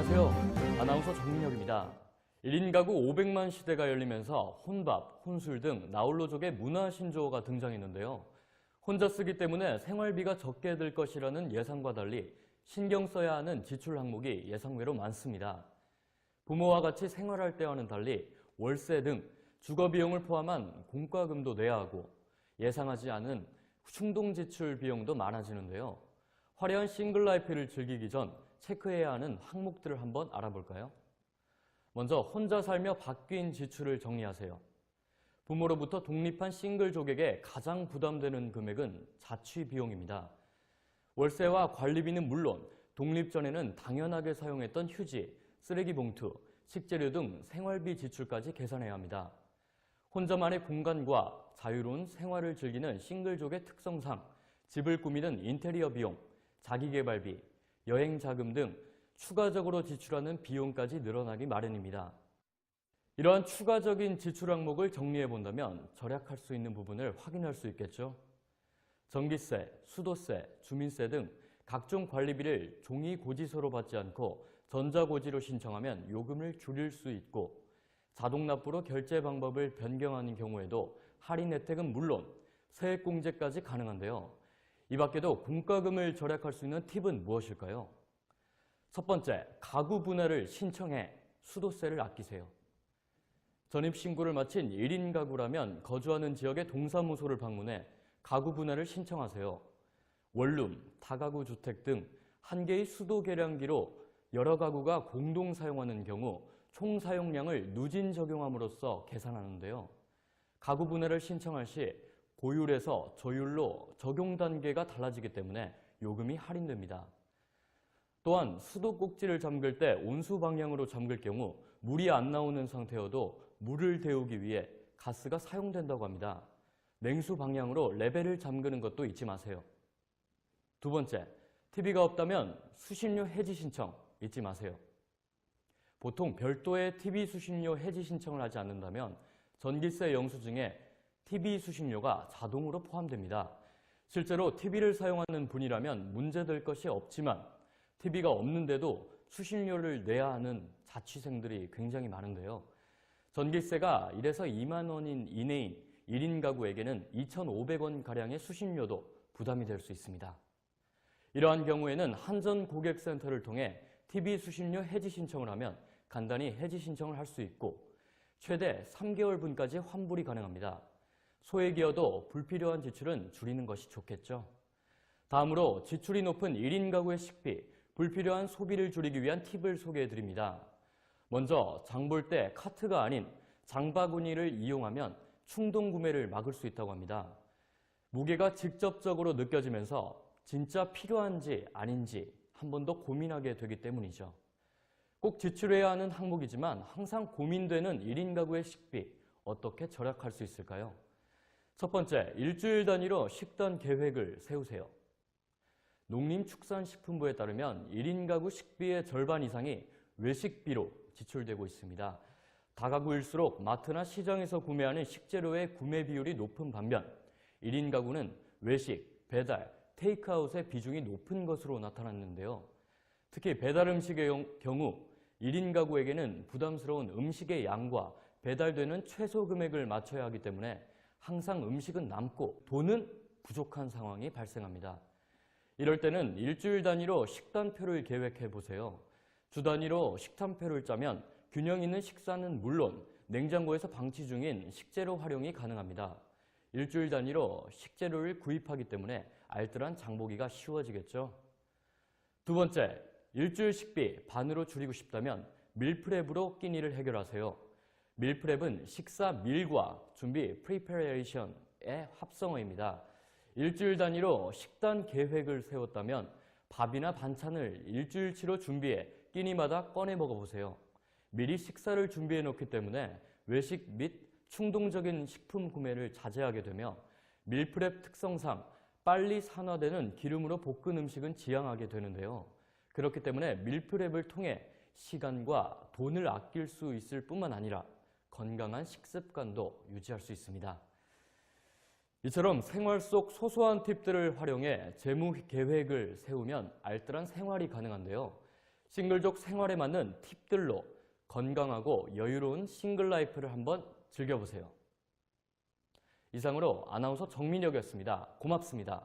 이준석입니다. 1인 가구 500만 시대가 열리면서 혼밥, 혼술 등 나홀로족의 문화 신조어가 등장했는데요. 혼자 쓰기 때문에 생활비가 적게 들 것이라는 예상과 달리 신경 써야 하는 지출 항목이 예상외로 많습니다. 부모와 같이 생활할 때와는 달리 월세 등 주거 비용을 포함한 공과금도 내야 하고 예상하지 않은 충동 지출 비용도 많아지는데요. 화려한 싱글 라이프를 즐기기 전 체크해야 하는 항목들을 한번 알아볼까요? 먼저 혼자 살며 바뀐 지출을 정리하세요. 부모로부터 독립한 싱글족에게 가장 부담되는 금액은 자취 비용입니다. 월세와 관리비는 물론 독립 전에는 당연하게 사용했던 휴지, 쓰레기 봉투, 식재료 등 생활비 지출까지 계산해야 합니다. 혼자만의 공간과 자유로운 생활을 즐기는 싱글족의 특성상 집을 꾸미는 인테리어 비용, 자기개발비, 여행 자금 등 추가적으로 지출하는 비용까지 늘어나기 마련입니다. 이러한 추가적인 지출 항목을 정리해 본다면 절약할 수 있는 부분을 확인할 수 있겠죠. 전기세, 수도세, 주민세 등 각종 관리비를 종이 고지서로 받지 않고 전자고지로 신청하면 요금을 줄일 수 있고 자동 납부로 결제 방법을 변경하는 경우에도 할인 혜택은 물론 세액공제까지 가능한데요. 이 밖에도 공과금을 절약할 수 있는 팁은 무엇일까요? 첫 번째, 가구 분할을 신청해 수도세를 아끼세요. 전입신고를 마친 1인 가구라면 거주하는 지역의 동사무소를 방문해 가구 분할을 신청하세요. 원룸, 다가구 주택 등 한 개의 수도 계량기로 여러 가구가 공동 사용하는 경우 총 사용량을 누진 적용함으로써 계산하는데요. 가구 분할을 신청할 시 고율에서 저율로 적용 단계가 달라지기 때문에 요금이 할인됩니다. 또한 수도 꼭지를 잠글 때 온수 방향으로 잠글 경우 물이 안 나오는 상태여도 물을 데우기 위해 가스가 사용된다고 합니다. 냉수 방향으로 레벨을 잠그는 것도 잊지 마세요. 두 번째, TV가 없다면 수신료 해지 신청 잊지 마세요. 보통 별도의 TV 수신료 해지 신청을 하지 않는다면 전기세 영수증에 TV 수신료가 자동으로 포함됩니다. 실제로 TV를 사용하는 분이라면 문제될 것이 없지만 TV가 없는데도 수신료를 내야 하는 자취생들이 굉장히 많은데요. 전기세가 1에서 2만 원인 이내인 1인 가구에게는 2,500원 가량의 수신료도 부담이 될 수 있습니다. 이러한 경우에는 한전 고객센터를 통해 TV 수신료 해지 신청을 하면 간단히 해지 신청을 할 수 있고 최대 3개월분까지 환불이 가능합니다. 소액이어도 불필요한 지출은 줄이는 것이 좋겠죠. 다음으로 지출이 높은 1인 가구의 식비, 불필요한 소비를 줄이기 위한 팁을 소개해 드립니다. 먼저 장 볼 때 카트가 아닌 장바구니를 이용하면 충동 구매를 막을 수 있다고 합니다. 무게가 직접적으로 느껴지면서 진짜 필요한지 아닌지 한 번 더 고민하게 되기 때문이죠. 꼭 지출해야 하는 항목이지만 항상 고민되는 1인 가구의 식비 어떻게 절약할 수 있을까요? 첫 번째, 일주일 단위로 식단 계획을 세우세요. 농림축산식품부에 따르면 1인 가구 식비의 절반 이상이 외식비로 지출되고 있습니다. 다가구일수록 마트나 시장에서 구매하는 식재료의 구매 비율이 높은 반면 1인 가구는 외식, 배달, 테이크아웃의 비중이 높은 것으로 나타났는데요. 특히 배달 음식의 경우 1인 가구에게는 부담스러운 음식의 양과 배달되는 최소 금액을 맞춰야 하기 때문에 항상 음식은 남고 돈은 부족한 상황이 발생합니다. 이럴 때는 일주일 단위로 식단표를 계획해 보세요. 주 단위로 식단표를 짜면 균형 있는 식사는 물론 냉장고에서 방치 중인 식재료 활용이 가능합니다. 일주일 단위로 식재료를 구입하기 때문에 알뜰한 장보기가 쉬워지겠죠. 두 번째, 일주일 식비 반으로 줄이고 싶다면 밀프렙으로 끼니를 해결하세요. 밀프렙은 식사 밀과 준비 프리페레이션의 합성어입니다. 일주일 단위로 식단 계획을 세웠다면 밥이나 반찬을 일주일치로 준비해 끼니마다 꺼내 먹어보세요. 미리 식사를 준비해 놓기 때문에 외식 및 충동적인 식품 구매를 자제하게 되며 밀프렙 특성상 빨리 산화되는 기름으로 볶은 음식은 지양하게 되는데요. 그렇기 때문에 밀프렙을 통해 시간과 돈을 아낄 수 있을 뿐만 아니라 건강한 식습관도 유지할 수 있습니다. 이처럼 생활 속 소소한 팁들을 활용해 재무 계획을 세우면 알뜰한 생활이 가능한데요. 싱글족 생활에 맞는 팁들로 건강하고 여유로운 싱글 라이프를 한번 즐겨보세요. 이상으로 아나운서 정민혁이었습니다. 고맙습니다.